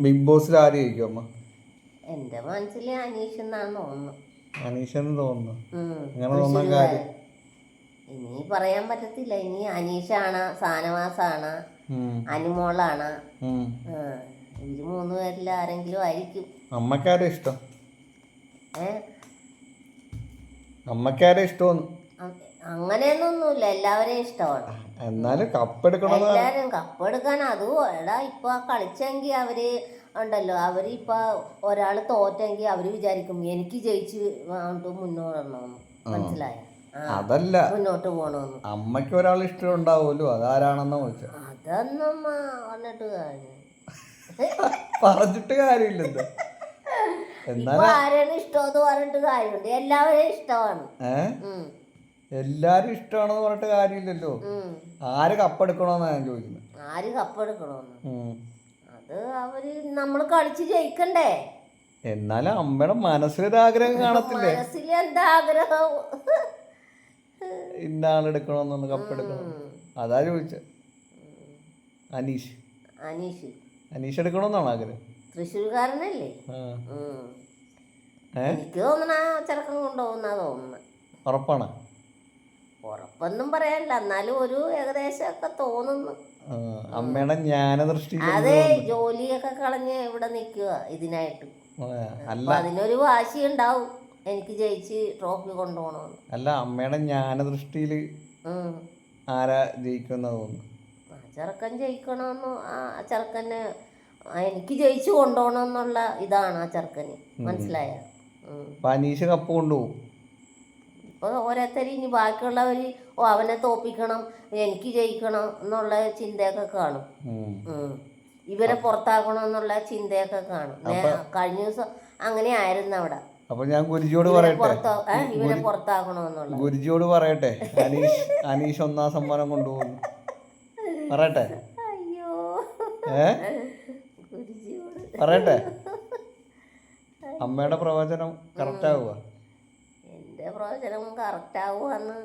Big ബോസിൽ ആര് ജയിക്കും അമ്മ? എന്റെ മനസ്സിൽ അനീഷ് എന്നാണ് തോന്നുന്നു. അനീഷെന്ന് തോന്നുന്നു. ഉം. അങ്ങനെ തോന്നാൻ കാര്യം. ഇനി പറയാൻ പറ്റത്തില്ല. ഇനി അനീഷാണ് സാനവാസാണ് ഉം, അനുമോളാണ്. ഉം. ആ, ഇവർ മൂന്ന് പേരിൽ ആരെങ്കിലും ആയിരിക്കും. അമ്മക്കാരെ ഇഷ്ടം? ഏ? അമ്മക്കാരെ ഇഷ്ടമെന്ന് അ- അങ്ങനെയൊന്നൊന്നുമില്ല എല്ലാവരെയും ഇഷ്ടമാണ്. എന്നാലും കപ്പെടുക്കണം എല്ലാരും കപ്പെടുക്കാൻ അതും എടാ ഇപ്പൊ കളിച്ചെങ്കിൽ അവർ ഉണ്ടല്ലോ അവർ ഇപ്പൊ ഒരാൾ തോറ്റെങ്കിൽ അവർ വിചാരിക്കും എനിക്ക് ജയിച്ച് അങ്ങോട്ട് മുന്നോടണമെന്ന് മനസ്സിലായ? അതല്ല. മുന്നോട്ട് പോണമെന്ന് അമ്മയ്ക്ക് ഒരാൾ ഇഷ്ടം ഉണ്ടാവുമല്ലോ അതാരാണെന്ന് അതൊന്നും പറഞ്ഞിട്ട് കാര്യം പറഞ്ഞിട്ട് കാര്യമില്ലെന്താ എന്നാലും ആരാണ് ഇഷ്ടമെന്ന് പറഞ്ഞിട്ട് കാര്യമുണ്ട് എല്ലാവരെയും ഇഷ്ടമാണ്. ഏ? ഉം, എല്ലാരും ഇഷ്ടമാണെന്ന് പറഞ്ഞിട്ട് കാര്യമില്ലല്ലോ. ആര് കപ്പെടുക്കണോന്നാ ഞാൻ ചോദിക്കുന്നത് ആര് കപ്പെടുക്കണോന്ന്. അത് അവർ നമ്മൾ കളിച്ച് ജയിക്കണ്ടേ? എന്നാലും അമ്മയുടെ മനസ്സിലൊരാഗ്രഹം കാണത്തില്ലേ? മനസ്സിൽ എന്താ ആഗ്രഹം? ഇന്ന ആളെടുക്കണമെന്നൊന്ന് കപ്പെടുക്കണം. അതാ ചോദിച്ച. അനീഷ്. അനീഷ്. അനീഷ് എടുക്കണമെന്നാണ് ആഗ്രഹം? തൃശ്ശൂർകാരനല്ലേ എനിക്ക് തോന്നണ ചെറുക്കം കൊണ്ടുപോകുന്ന തോന്നുന്നു. ഉറപ്പാണ്? ഉറപ്പൊന്നും പറയാനില്ല എന്നാലും ഒരു ഏകദേശം ഒക്കെ തോന്നുന്നു അമ്മയുടെ ജ്ഞാനദൃഷ്ടി അതെ ജോലിയൊക്കെ കളഞ്ഞ് ഇവിടെ നിൽക്കുക ഇതിനായിട്ട്. അല്ല. അപ്പൊ അതിനൊരു വാശി ഉണ്ടാവും. എനിക്ക് ജയിച്ച് ട്രോഫി കൊണ്ടുപോകണമെന്ന്. അല്ല അമ്മയുടെ ജ്ഞാനദൃഷ്ടിയിൽ ഉം. ആരാ ജയിക്കുന്ന ചെറുക്കൻ ജയിക്കണമെന്ന് ആ ചെറുക്കന് എനിക്ക് ജയിച്ചു കൊണ്ടുപോകണമെന്നുള്ള ഇതാണ് ആ ചെറുക്കന്. മനസ്സിലായ? പനീഷ് അനീഷ് കപ്പ് കൊണ്ടുപോകും. ഇപ്പൊ ഓരോരുത്തർ ഇനി ബാക്കിയുള്ളവർ ഓ അവനെ തോപ്പിക്കണം എനിക്ക് ജയിക്കണം എന്നുള്ള ചിന്തയൊക്കെ കാണും. ഇവരെ പുറത്താക്കണം എന്നുള്ള ചിന്തയൊക്കെ കാണും. കഴിഞ്ഞ ദിവസം അങ്ങനെ ആയിരുന്നു അവിടെ. അപ്പൊ ഞാൻ ഗുരുജിയോട് പറയട്ടെ? ഗുരുജിയോട് പറയട്ടെ? അനീഷ് അനീഷ് ഒന്നാം സമ്മാനം കൊണ്ടുപോകുന്നു. പറയട്ടെ? അയ്യോ. ഏ? പറയട്ടെ? അമ്മയുടെ പ്രവചനം കറക്റ്റ് ആവുക. എന്റെ പ്രവചനം കറക്റ്റ് ആവുമെന്ന്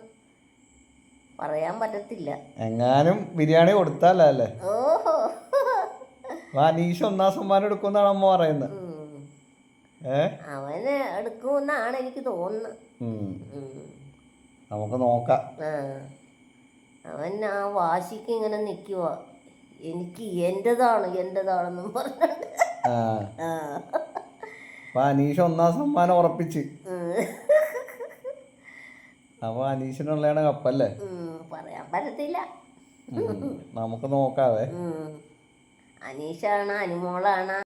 പറയാൻ പറ്റത്തില്ല. എങ്ങാനും ബിരിയാണി കൊടുത്താലേ അല്ലേ? ഓഹോ. അനീഷ് ഒന്നാം സമ്മാനം എടുക്കുമെന്നാണ് അമ്മ പറയുന്നത്. അവന് എടുക്കുമെന്നാണ് എനിക്ക് തോന്നുന്നത്. നമുക്ക് നോക്കാം. അവൻ ആ വാശിക്ക് ഇങ്ങനെ നിൽക്കുക എനിക്ക് എന്റെതാണ് എന്റെതാണെന്നും പറഞ്ഞിട്ട്. അനീഷ് ഒന്നാം സമ്മാനം ഉറപ്പിച്ച്. അപ്പൊ അനീഷിനുള്ളതാണ് കപ്പല്ലേ. പറയാൻ പറ്റത്തില്ല നമുക്ക് നോക്കാവേ. അനീഷാണ് അനുമോളാണ്